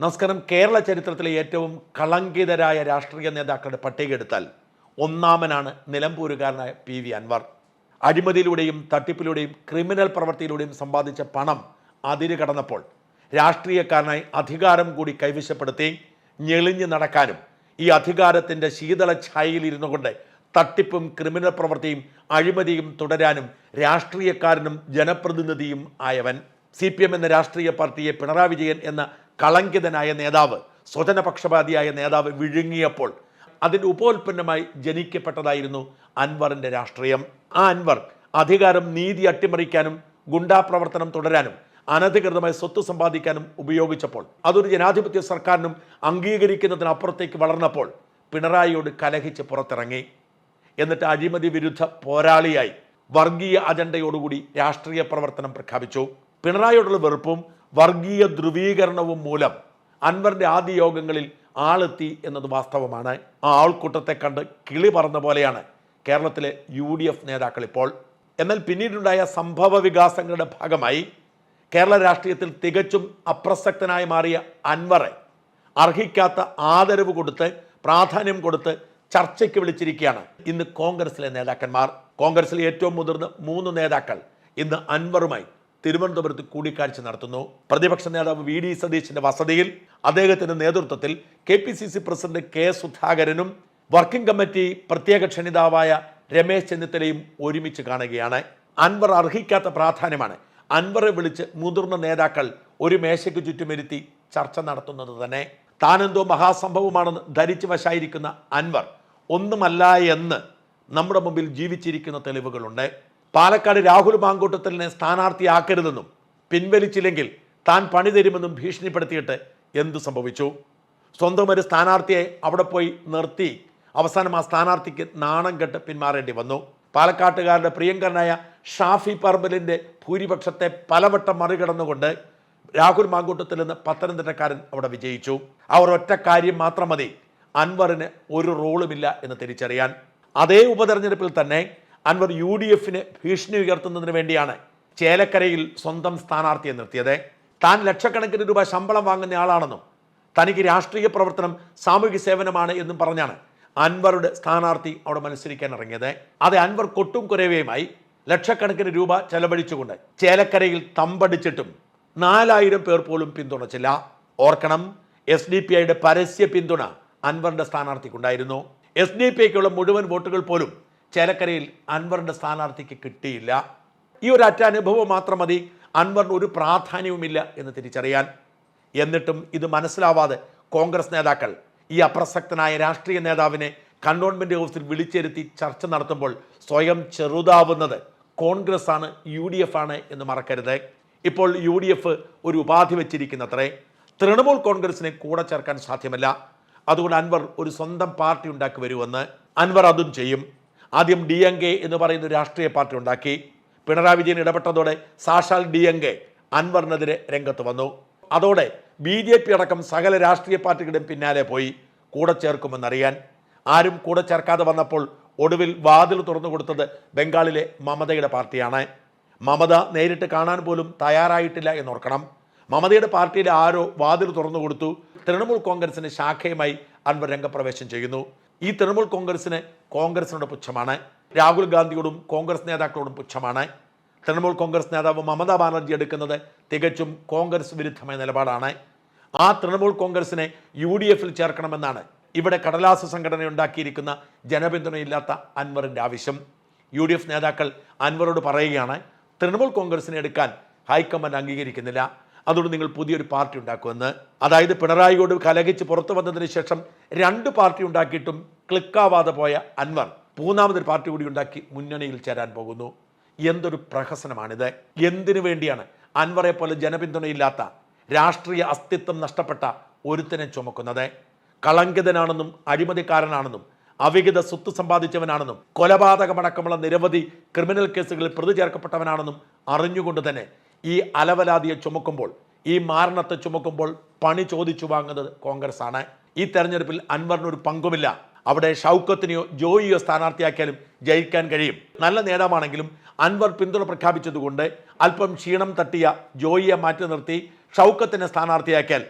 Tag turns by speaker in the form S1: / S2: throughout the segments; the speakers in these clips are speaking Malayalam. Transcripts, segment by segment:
S1: നമസ്കാരം. കേരള ചരിത്രത്തിലെ ഏറ്റവും കളങ്കിതരായ രാഷ്ട്രീയ നേതാക്കളുടെ പട്ടിക എടുത്താൽ ഒന്നാമനാണ് നിലമ്പൂരുകാരനായ പി വി അൻവർ. അഴിമതിയിലൂടെയും തട്ടിപ്പിലൂടെയും ക്രിമിനൽ പ്രവൃത്തിയിലൂടെയും സമ്പാദിച്ച പണം അതിര് കടന്നപ്പോൾ രാഷ്ട്രീയക്കാരനായി അധികാരം കൂടി കൈവശപ്പെടുത്തി ഞെളിഞ്ഞു നടക്കാനും ഈ അധികാരത്തിന്റെ ശീതള ഛായയിലിരുന്നു കൊണ്ട് തട്ടിപ്പും ക്രിമിനൽ പ്രവൃത്തിയും അഴിമതിയും തുടരാനും രാഷ്ട്രീയക്കാരനും ജനപ്രതിനിധിയും ആയവൻ. സി പി എം എന്ന രാഷ്ട്രീയ പാർട്ടിയെ പിണറായി വിജയൻ എന്ന കളങ്കിതനായ നേതാവ് സ്വജനപക്ഷപാതിയായ നേതാവ് വിഴുങ്ങിയപ്പോൾ അതിന്റെ ഉപോൽപ്പന്നമായി ജനിക്കപ്പെട്ടതായിരുന്നു അൻവറിന്റെ രാഷ്ട്രീയം. ആ അൻവർ അധികാരം നീതി അട്ടിമറിക്കാനും ഗുണ്ടാപ്രവർത്തനം തുടരാനും അനധികൃതമായി സ്വത്ത് സമ്പാദിക്കാനും ഉപയോഗിച്ചപ്പോൾ അതൊരു ജനാധിപത്യ സർക്കാരിനും അംഗീകരിക്കുന്നതിനപ്പുറത്തേക്ക് വളർന്നപ്പോൾ പിണറായിയോട് കലഹിച്ച് പുറത്തിറങ്ങി. എന്നിട്ട് അഴിമതി വിരുദ്ധ പോരാളിയായി വർഗീയ അജണ്ടയോടുകൂടി രാഷ്ട്രീയ പ്രവർത്തനം പ്രഖ്യാപിച്ചു. പിണറായിയോടുള്ള വെറുപ്പും വർഗീയ ധ്രുവീകരണവും മൂലം അൻവറിന്റെ ആദ്യ യോഗങ്ങളിൽ ആളെത്തി എന്നത് വാസ്തവമാണ്. ആ ആൾക്കൂട്ടത്തെ കണ്ട് കിളി പറന്ന പോലെയാണ് കേരളത്തിലെ യു ഡി എഫ് നേതാക്കൾ ഇപ്പോൾ. എന്നാൽ പിന്നീടുണ്ടായ സംഭവ വികാസങ്ങളുടെ ഭാഗമായി കേരള രാഷ്ട്രീയത്തിൽ തികച്ചും അപ്രസക്തനായി മാറിയ അൻവറെ അർഹിക്കാത്ത ആദരവ് കൊടുത്ത് പ്രാധാന്യം കൊടുത്ത് ചർച്ചയ്ക്ക് വിളിച്ചിരിക്കുകയാണ് ഇന്ന് കോൺഗ്രസിലെ നേതാക്കന്മാർ. കോൺഗ്രസിലെ ഏറ്റവും മുതിർന്ന മൂന്ന് നേതാക്കൾ ഇന്ന് അൻവറുമായി തിരുവനന്തപുരത്ത് കൂടിക്കാഴ്ച നടത്തുന്നു. പ്രതിപക്ഷ നേതാവ് വി ഡി സതീശിന്റെ വസതിയിൽ അദ്ദേഹത്തിന്റെ നേതൃത്വത്തിൽ K P C C president K സുധാകരനും വർക്കിംഗ് കമ്മിറ്റി പ്രത്യേക ക്ഷണിതാവായ രമേശ് ചെന്നിത്തലയും ഒരുമിച്ച് കാണുകയാണ്. അൻവർ അർഹിക്കാത്ത പ്രാധാന്യമാണ്. അൻവറെ വിളിച്ച് മുതിർന്ന നേതാക്കൾ ഒരു മേശയ്ക്ക് ചുറ്റുമിരുത്തി ചർച്ച നടത്തുന്നത് തന്നെ. താനെന്തോ മഹാസംഭവമാണെന്ന് ധരിച്ചു വശായിരിക്കുന്ന അൻവർ ഒന്നുമല്ല എന്ന് നമ്മുടെ മുമ്പിൽ ജീവിച്ചിരിക്കുന്ന തെളിവുകളുണ്ട്. പാലക്കാട് രാഹുൽ മാങ്കൂട്ടത്തലിനെ സ്ഥാനാർത്ഥിയാക്കരുതെന്നും പിൻവലിച്ചില്ലെങ്കിൽ താൻ പണി തരുമെന്നും ഭീഷണിപ്പെടുത്തിയിട്ട് എന്തു സംഭവിച്ചു? സ്വന്തം ഒരു സ്ഥാനാർത്ഥിയെ അവിടെ പോയി നിർത്തി അവസാനം ആ സ്ഥാനാർത്ഥിക്ക് നാണം കെട്ട് പിന്മാറേണ്ടി വന്നു. പാലക്കാട്ടുകാരുടെ പ്രിയങ്കരനായ ഷാഫി പറമ്പലിന്റെ ഭൂരിപക്ഷത്തെ പലവട്ടം മറികടന്നുകൊണ്ട് രാഹുൽ മാങ്കൂട്ടത്തിൽ നിന്ന് പത്തനംതിട്ടക്കാരൻ അവിടെ വിജയിച്ചു. അവർ ഒറ്റ കാര്യം മാത്രം മതി. അൻവറിന് ഒരു റോളുമില്ല എന്ന് തിരിച്ചറിയാൻ. അതേ ഉപതെരഞ്ഞെടുപ്പിൽ തന്നെ അൻവർ യു ഡി എഫിന് ഭീഷണി ഉയർത്തുന്നതിന് വേണ്ടിയാണ് ചേലക്കരയിൽ സ്വന്തം സ്ഥാനാർത്ഥിയെ നിർത്തിയത്. താൻ ലക്ഷക്കണക്കിന് രൂപ ശമ്പളം വാങ്ങുന്ന ആളാണെന്നും തനിക്ക് രാഷ്ട്രീയ പ്രവർത്തനം സാമൂഹ്യ സേവനമാണ് എന്നും പറഞ്ഞാണ് അൻവറുടെ സ്ഥാനാർത്ഥി അവിടെ മത്സരിക്കാൻ ഇറങ്ങിയത്. അത് അൻവർ കൊട്ടും കുരവയുമായി ലക്ഷക്കണക്കിന് രൂപ ചെലവഴിച്ചുകൊണ്ട് ചേലക്കരയിൽ തമ്പടിച്ചിട്ടും നാലായിരം പേർ പോലും പിന്തുണച്ചില്ല. ഓർക്കണം എസ് ഡി പി ഐയുടെ പരസ്യ പിന്തുണ അൻവറിന്റെ സ്ഥാനാർത്ഥിക്കുണ്ടായിരുന്നു. എസ് ഡി പി ഐക്കുള്ള മുഴുവൻ വോട്ടുകൾ പോലും ചേലക്കരയിൽ അൻവറിന്റെ സ്ഥാനാർത്ഥിക്ക് കിട്ടിയില്ല. ഈ ഒരു അറ്റാനുഭവം മാത്രം മതി. അൻവറിന് ഒരു പ്രാധാന്യവുമില്ല എന്ന് തിരിച്ചറിയാൻ. എന്നിട്ടും ഇത് മനസ്സിലാവാതെ കോൺഗ്രസ് നേതാക്കൾ ഈ അപ്രസക്തനായ രാഷ്ട്രീയ നേതാവിനെ കണ്ടോൺമെന്റ് ഹൗസിൽ വിളിച്ചിരുത്തി ചർച്ച നടത്തുമ്പോൾ സ്വയം ചെറുതാവുന്നത് കോൺഗ്രസ് ആണ് യു ഡി എഫ് ആണ് എന്ന് മറക്കരുത്. ഇപ്പോൾ യു ഡി എഫ് ഒരു ഉപാധി വെച്ചിരിക്കുന്നത്രേ. തൃണമൂൽ കോൺഗ്രസിനെ കൂടെ ചേർക്കാൻ സാധ്യമല്ല. അതുകൊണ്ട് അൻവർ ഒരു സ്വന്തം പാർട്ടി ഉണ്ടാക്കി വരുമെന്ന് അൻവർ അതും ചെയ്യും. ആദ്യം ഡി എം കെ എന്ന് പറയുന്ന രാഷ്ട്രീയ പാർട്ടി ഉണ്ടാക്കി. പിണറായി വിജയൻ ഇടപെട്ടതോടെ സാക്ഷാൽ ഡി എൻ കെ അൻവറിനെതിരെ രംഗത്ത് വന്നു. അതോടെ ബി ജെ പി അടക്കം സകല രാഷ്ട്രീയ പാർട്ടികളുടെയും പിന്നാലെ പോയി കൂടെ ചേർക്കുമെന്നറിയാൻ. ആരും കൂടെ ചേർക്കാതെ വന്നപ്പോൾ ഒടുവിൽ വാതിൽ തുറന്നു കൊടുത്തത് ബംഗാളിലെ മമതയുടെ പാർട്ടിയാണ്. മമത നേരിട്ട് കാണാൻ പോലും തയ്യാറായിട്ടില്ല എന്നോർക്കണം. മമതയുടെ പാർട്ടിയിലെ ആരോ വാതിൽ തുറന്നു കൊടുത്തു. തൃണമൂൽ കോൺഗ്രസിന് ശാഖയുമായി അൻവർ രംഗപ്രവേശം ചെയ്യുന്നു. ഈ തൃണമൂൽ കോൺഗ്രസിന് കോൺഗ്രസിനോട് പുച്ഛമാണ്. രാഹുൽ ഗാന്ധിയോടും കോൺഗ്രസ് നേതാക്കളോടും പുച്ഛമാണ്. തൃണമൂൽ കോൺഗ്രസ് നേതാവ് മമതാ ബാനർജി എടുക്കുന്നത് തികച്ചും കോൺഗ്രസ് വിരുദ്ധമായ നിലപാടാണ്. ആ തൃണമൂൽ കോൺഗ്രസിനെ യു ഡി എഫിൽ ചേർക്കണമെന്നാണ് ഇവിടെ കടലാസ സംഘടന ഉണ്ടാക്കിയിരിക്കുന്ന ജനപിന്തുണയില്ലാത്ത അൻവറിന്റെ ആവശ്യം. യു ഡി എഫ് നേതാക്കൾ അൻവറോട് പറയുകയാണ് തൃണമൂൽ കോൺഗ്രസിനെ എടുക്കാൻ ഹൈക്കമാൻഡ് അംഗീകരിക്കുന്നില്ല. അതുകൊണ്ട് നിങ്ങൾ പുതിയൊരു പാർട്ടി ഉണ്ടാക്കുമെന്ന്. അതായത് പിണറായിയോട് കലഹിച്ച് പുറത്തു വന്നതിന് ശേഷം രണ്ട് പാർട്ടി ഉണ്ടാക്കിയിട്ടും ക്ലിക്കാവാതെ പോയ അൻവർ മൂന്നാമതൊരു പാർട്ടി കൂടി ഉണ്ടാക്കി മുന്നണിയിൽ ചേരാൻ പോകുന്നു. എന്തൊരു പ്രഹസനമാണിത്. എന്തിനു വേണ്ടിയാണ് അൻവറെ പോലെ ജനപിന്തുണയില്ലാത്ത രാഷ്ട്രീയ അസ്തിത്വം നഷ്ടപ്പെട്ട ഒരുത്തനെ ചുമക്കുന്നത്? കളങ്കിതനാണെന്നും അഴിമതിക്കാരനാണെന്നും അവിഹിത സ്വത്ത് സമ്പാദിച്ചവനാണെന്നും കൊലപാതകമടക്കമുള്ള നിരവധി ക്രിമിനൽ കേസുകളിൽ പ്രതി ചേർക്കപ്പെട്ടവനാണെന്നും അറിഞ്ഞുകൊണ്ട് തന്നെ ഈ അലവലാതിയെ ചുമക്കുമ്പോൾ ഈ മാരണത്തെ ചുമക്കുമ്പോൾ പണി ചോദിച്ചു വാങ്ങുന്നത് കോൺഗ്രസ് ആണ് ഈ തെരഞ്ഞെടുപ്പിൽ അൻവറിന് ഒരു പങ്കുമില്ല. അവിടെ ഷൗക്കത്തിനെയോ ജോയിയോ സ്ഥാനാർത്ഥിയാക്കിയാലും ജയിക്കാൻ കഴിയും. നല്ല നേതാവാണെങ്കിലും അൻവർ പിന്തുണ പ്രഖ്യാപിച്ചതുകൊണ്ട് അല്പം ക്ഷീണം തട്ടിയ ജോയിയെ മാറ്റി നിർത്തി ഷൗക്കത്തിനെ സ്ഥാനാർത്ഥിയാക്കിയാൽ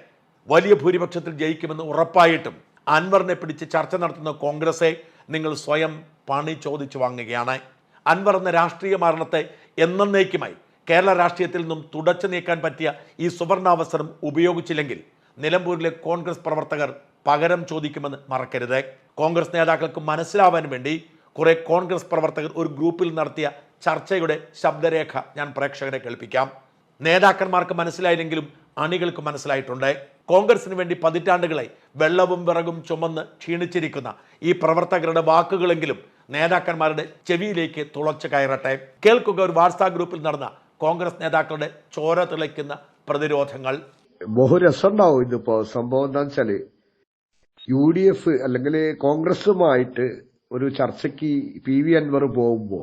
S1: വലിയ ഭൂരിപക്ഷത്തിൽ ജയിക്കുമെന്ന് ഉറപ്പായിട്ടും അൻവറിനെ പിടിച്ച് ചർച്ച നടത്തുന്ന കോൺഗ്രസെ നിങ്ങൾ സ്വയം പണി ചോദിച്ചു വാങ്ങുകയാണ്. അൻവർ എന്ന രാഷ്ട്രീയ മരണത്തെ എന്നേക്കുമായി കേരള രാഷ്ട്രീയത്തിൽ നിന്നും തുടച്ചു നീക്കാൻ പറ്റിയ ഈ സുവർണാവസരം ഉപയോഗിച്ചില്ലെങ്കിൽ നിലമ്പൂരിലെ കോൺഗ്രസ് പ്രവർത്തകർ പകരം ചോദിക്കുമെന്ന് മറക്കരുത്. കോൺഗ്രസ് നേതാക്കൾക്ക് മനസ്സിലാവാൻ വേണ്ടി കുറെ കോൺഗ്രസ് പ്രവർത്തകർ ഒരു ഗ്രൂപ്പിൽ നടത്തിയ ചർച്ചയുടെ ശബ്ദരേഖ ഞാൻ പ്രേക്ഷകരെ കേൾപ്പിക്കാം. നേതാക്കന്മാർക്ക് മനസ്സിലായില്ലെങ്കിലും അണികൾക്ക് മനസ്സിലായിട്ടുണ്ട്. കോൺഗ്രസിന് വേണ്ടി പതിറ്റാണ്ടുകളായി വെള്ളവും വിറകും ചുമന്ന് ക്ഷീണിച്ചിരിക്കുന്ന ഈ പ്രവർത്തകരുടെ വാക്കുകളെങ്കിലും നേതാക്കന്മാരുടെ ചെവിയിലേക്ക് തുളച്ചു കയറട്ടെ. കേൾക്കുക ഒരു വാട്സാ ഗ്രൂപ്പിൽ നടന്ന കോൺഗ്രസ് നേതാക്കളുടെ ചോര തെളിക്കുന്ന പ്രതിരോധങ്ങൾ.
S2: ബഹു രസമുണ്ടാവും ഇതിപ്പോ. സംഭവം എന്താ വെച്ചാൽ യു ഡി എഫ് അല്ലെങ്കിൽ കോൺഗ്രസുമായിട്ട് ഒരു ചർച്ചയ്ക്ക് പി വി അൻവർ പോകുമ്പോ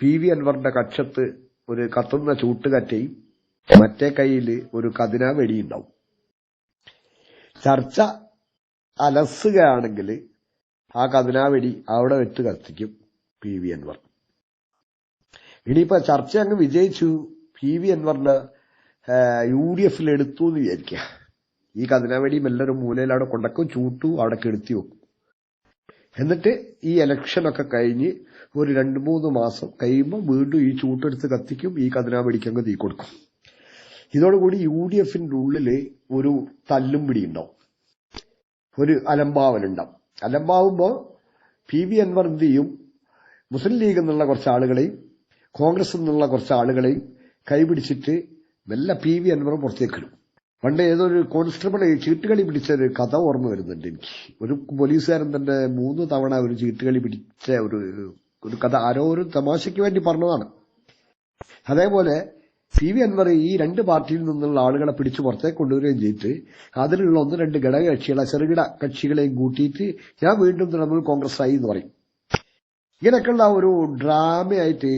S2: പി വി അൻവറിന്റെ കക്ഷത്ത് ഒരു കത്തുന്ന ചൂട്ടുകറ്റയും മറ്റേ കയ്യിൽ ഒരു കതിനാ വെടിയുണ്ടാവും. ചർച്ച അലസുകയാണെങ്കിൽ ആ കതിനാവെടി അവിടെ വെച്ച് കത്തിക്കും പി വി അൻവർ. ഇനിയിപ്പോ ചർച്ച അങ്ങ് വിജയിച്ചു. പി വി അൻവറിന്റെ യു ഡി എഫിൽ എടുത്തു എന്ന് വിചാരിക്കുക. ഈ കതിനാവെടി മെല്ലൊരു മൂലയിൽ അവിടെ കൊണ്ടക്കും ചൂട്ടു അവിടെ കെടുത്തി വെക്കും. എന്നിട്ട് ഈ ഇലക്ഷനൊക്കെ കഴിഞ്ഞ് ഒരു രണ്ട് മൂന്ന് മാസം കഴിയുമ്പോൾ വീണ്ടും ഈ ചൂട്ടെടുത്ത് കത്തിക്കും ഈ കതിനാവെടിക്ക് അങ്ങ് തീ കൊടുക്കും. ഇതോടുകൂടി യു ഡി എഫിന്റെ ഉള്ളിൽ ഒരു തല്ലും പിടി ഉണ്ടാവും. ഒരു അലംഭാവലുണ്ടാവും അലംബാവുമ്പോ പി വി അൻവർ ചെയ്യും? മുസ്ലിം ലീഗ് എന്നുള്ള കുറച്ച് ആളുകളെയും കോൺഗ്രസ് നിന്നുള്ള കുറച്ച് ആളുകളെയും കൈപിടിച്ചിട്ട് മെല്ലെ പി വി അൻവർ പുറത്തേക്കിടും പണ്ട് ഏതൊരു കോൺസ്റ്റബിൾ ചീട്ടുകളി പിടിച്ച ഒരു കഥ ഓർമ്മ വരുന്നുണ്ട് എനിക്ക്. ഒരു പോലീസുകാരൻ തന്നെ മൂന്ന് തവണ ഒരു ചീട്ടുകളി പിടിച്ച ഒരു ഒരു കഥ ആരോ ഒരു തമാശയ്ക്ക് വേണ്ടി പറഞ്ഞതാണ്. അതേപോലെ പി വി അൻവർ ഈ രണ്ട് പാർട്ടിയിൽ നിന്നുള്ള ആളുകളെ പിടിച്ചു പുറത്തേക്ക് കൊണ്ടുവരികയും ചെയ്തിട്ട് അതിലുള്ള ഒന്ന് രണ്ട് ഘടകകക്ഷികളെ ചെറുകിട കക്ഷികളെയും കൂട്ടിയിട്ട് ഞാൻ വീണ്ടും തൃണമൂൽ കോൺഗ്രസ് ആയി എന്ന് പറയും. ഇങ്ങനെയൊക്കെയുള്ള ഒരു ഡ്രാമയായിട്ട്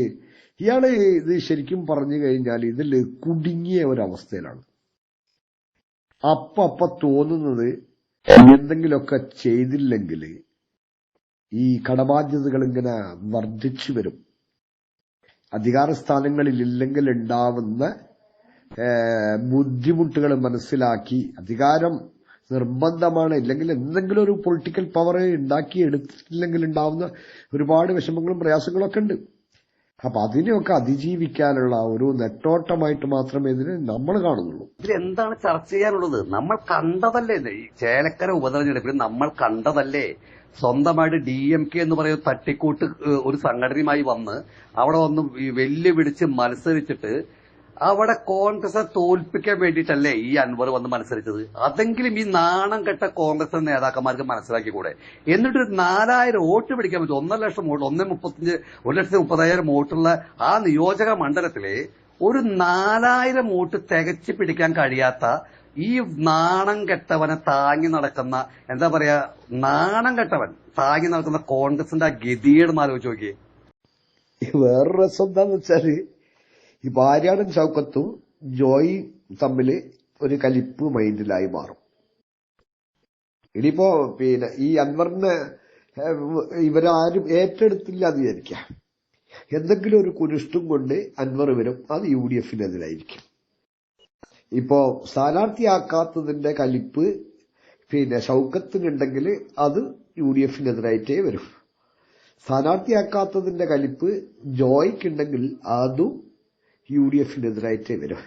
S2: ഇയാൾ ഇത് ശരിക്കും പറഞ്ഞു കഴിഞ്ഞാൽ ഇതിൽ കുടുങ്ങിയ ഒരവസ്ഥയിലാണ്. അപ്പ അപ്പ തോന്നുന്നത് എന്തെങ്കിലുമൊക്കെ ചെയ്തില്ലെങ്കിൽ ഈ കടബാധ്യതകൾ ഇങ്ങനെ വർദ്ധിച്ചു വരും. അധികാര സ്ഥാനങ്ങളിൽ ഇല്ലെങ്കിൽ ഉണ്ടാവുന്ന ബുദ്ധിമുട്ടുകൾ മനസ്സിലാക്കി അധികാരം നിർബന്ധമാണ്. ഇല്ലെങ്കിൽ എന്തെങ്കിലും ഒരു പൊളിറ്റിക്കൽ പവർ ഉണ്ടാക്കി എടുത്തില്ലെങ്കിൽ ഉണ്ടാവുന്ന ഒരുപാട് വിഷമങ്ങളും പ്രയാസങ്ങളും ഒക്കെ ഉണ്ട്. അപ്പൊ അതിനെയൊക്കെ അതിജീവിക്കാനുള്ള ഒരു നെട്ടോട്ടമായിട്ട് മാത്രമേ ഇതിന് നമ്മൾ കാണുന്നുള്ളൂ.
S3: ഇതിൽ എന്താണ് ചർച്ച ചെയ്യാനുള്ളത്? നമ്മൾ കണ്ടതല്ലേ? ഈ ചേലക്കര ഉപതെരഞ്ഞെടുപ്പിൽ നമ്മൾ കണ്ടതല്ലേ? സ്വന്തമായിട്ട് ഡി എം കെ എന്ന് പറയുന്ന തട്ടിക്കൂട്ട് ഒരു സംഘടനയുമായി വന്ന് അവിടെ വന്ന് വെല്ലുവിളിച്ച് മത്സരിച്ചിട്ട് അവിടെ കോൺഗ്രസ് തോൽപ്പിക്കാൻ വേണ്ടിയിട്ടല്ലേ ഈ അൻവർ വന്ന് മത്സരിച്ചത്? അതെങ്കിലും ഈ നാണം കെട്ട കോൺഗ്രസ് നേതാക്കന്മാർക്ക് മനസ്സിലാക്കിക്കൂടെ? എന്നിട്ട് ഒരു നാലായിരം വോട്ട് പിടിക്കാൻ പറ്റും. ഒന്നര ലക്ഷം വോട്ട് ഒന്നേ മുപ്പത്തഞ്ച് ഒരു ലക്ഷത്തി മുപ്പതായിരം വോട്ടുള്ള ആ നിയോജക മണ്ഡലത്തിലെ ഒരു നാലായിരം വോട്ട് തികച്ചു പിടിക്കാൻ കഴിയാത്ത ഈ നാണം കെട്ടവനെ താങ്ങി നടക്കുന്ന എന്താ പറയാ നാണം കെട്ടവൻ താങ്ങി നടക്കുന്ന കോൺഗ്രസിന്റെ ആ ഗതിയുടെ ആലോചിച്ച് നോക്കിയേ.
S2: വേറൊരു രസം എന്താന്ന് വെച്ചാൽ ഈ ഭാര്യയുടെ ചൗക്കത്തും ജോയി തമ്മിൽ ഒരു കലിപ്പ് മൈൻഡിലായി മാറും. ഇനിയിപ്പോ പിന്നെ ഈ അൻവറിനെ ഇവരാരും ഏറ്റെടുത്തില്ല എന്ന് വിചാരിക്കാം എന്തെങ്കിലും ഒരു കുരിഷ്ടം കൊണ്ട് അൻവർ വരും അത് യു ഡി എഫിനെതിരായിരിക്കും. ഇപ്പോ സ്ഥാനാർത്ഥിയാക്കാത്തതിന്റെ കലിപ്പ് പിന്നെ ഷൗക്കത്തിനുണ്ടെങ്കിൽ അത് യു ഡി എഫിനെതിരായിട്ടേ വരും. സ്ഥാനാർത്ഥിയാക്കാത്തതിന്റെ കലിപ്പ് ജോയ്ക്കുണ്ടെങ്കിൽ അതും യു ഡി എഫിനെതിരായിട്ടേ വരും.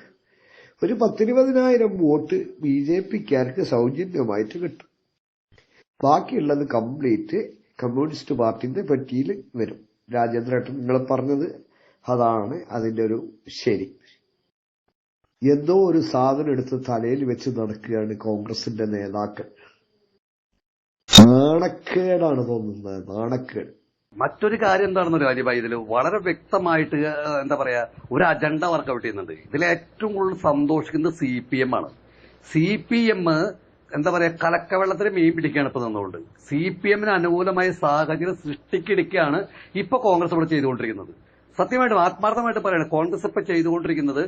S2: ഒരു പത്തിരുപതിനായിരം വോട്ട് ബി ജെ പിക്കാർക്ക് സൗജന്യമായിട്ട് കിട്ടും. ബാക്കിയുള്ളത് കംപ്ലീറ്റ് കമ്മ്യൂണിസ്റ്റ് പാർട്ടിന്റെ പെട്ടിയിൽ വരും. രാജേന്ദ്രേട്ടൻ നിങ്ങൾ പറഞ്ഞത് അതാണ് അതിന്റെ ഒരു ശരി. എന്തോ ഒരു സാധനം എടുത്ത് തലയിൽ വെച്ച് നടക്കുകയാണ് കോൺഗ്രസിന്റെ നേതാക്കൾ. നാണക്കേടാണ് തോന്നുന്നത് നാണക്കേട്.
S3: മറ്റൊരു കാര്യം എന്താണെന്ന് രാജീഭായി ഇതിൽ വളരെ വ്യക്തമായിട്ട് എന്താ പറയാ ഒരു അജണ്ട വർക്കൗട്ട് ചെയ്യുന്നുണ്ട്. ഇതിൽ ഏറ്റവും കൂടുതൽ സന്തോഷിക്കുന്നത് സി പി എം ആണ്. സി പി എം എന്താ പറയാ കലക്കവെള്ളത്തിന് മീൻ പിടിക്കുകയാണ് ഇപ്പൊ നിന്നുകൊണ്ട്. സി പി എമ്മിന് അനുകൂലമായ സാഹചര്യം സൃഷ്ടിക്കിടിക്കുകയാണ് ഇപ്പൊ കോൺഗ്രസ് ഇവിടെ ചെയ്തുകൊണ്ടിരിക്കുന്നത്. സത്യമായിട്ടും ആത്മാർത്ഥമായിട്ട് പറയണം കോൺഗ്രസ് ഇപ്പൊ ചെയ്തുകൊണ്ടിരിക്കുന്നത്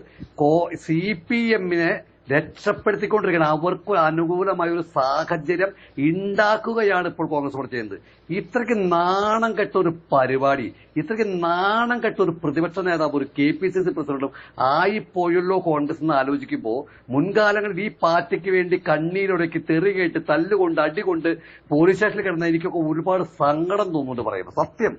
S3: സി പി എമ്മിനെ രക്ഷപ്പെടുത്തിക്കൊണ്ടിരിക്കുകയാണ് അവർക്ക് അനുകൂലമായ ഒരു സാഹചര്യം ഉണ്ടാക്കുകയാണ് ഇപ്പോൾ കോൺഗ്രസ് കൂടെ ചെയ്യുന്നത്. ഇത്രയ്ക്ക് നാണം കെട്ട ഒരു പരിപാടി ഇത്രയ്ക്ക് നാണം കെട്ട ഒരു പ്രതിപക്ഷ നേതാവ് ഒരു കെ പി സി സി പ്രസിഡന്റും ആയിപ്പോയല്ലോ കോൺഗ്രസ് എന്ന് ആലോചിക്കുമ്പോൾ മുൻകാലങ്ങളിൽ ഈ പാർട്ടിക്ക് വേണ്ടി കണ്ണീരൊടക്കി തെറി കേട്ട് തല്ലുകൊണ്ട് അടികൊണ്ട് പോലീസ് സ്റ്റേഷനിൽ കിടന്ന എനിക്കൊക്കെ ഒരുപാട് സങ്കടം തോന്നുന്നുണ്ട് പറയുന്നത്. സത്യം.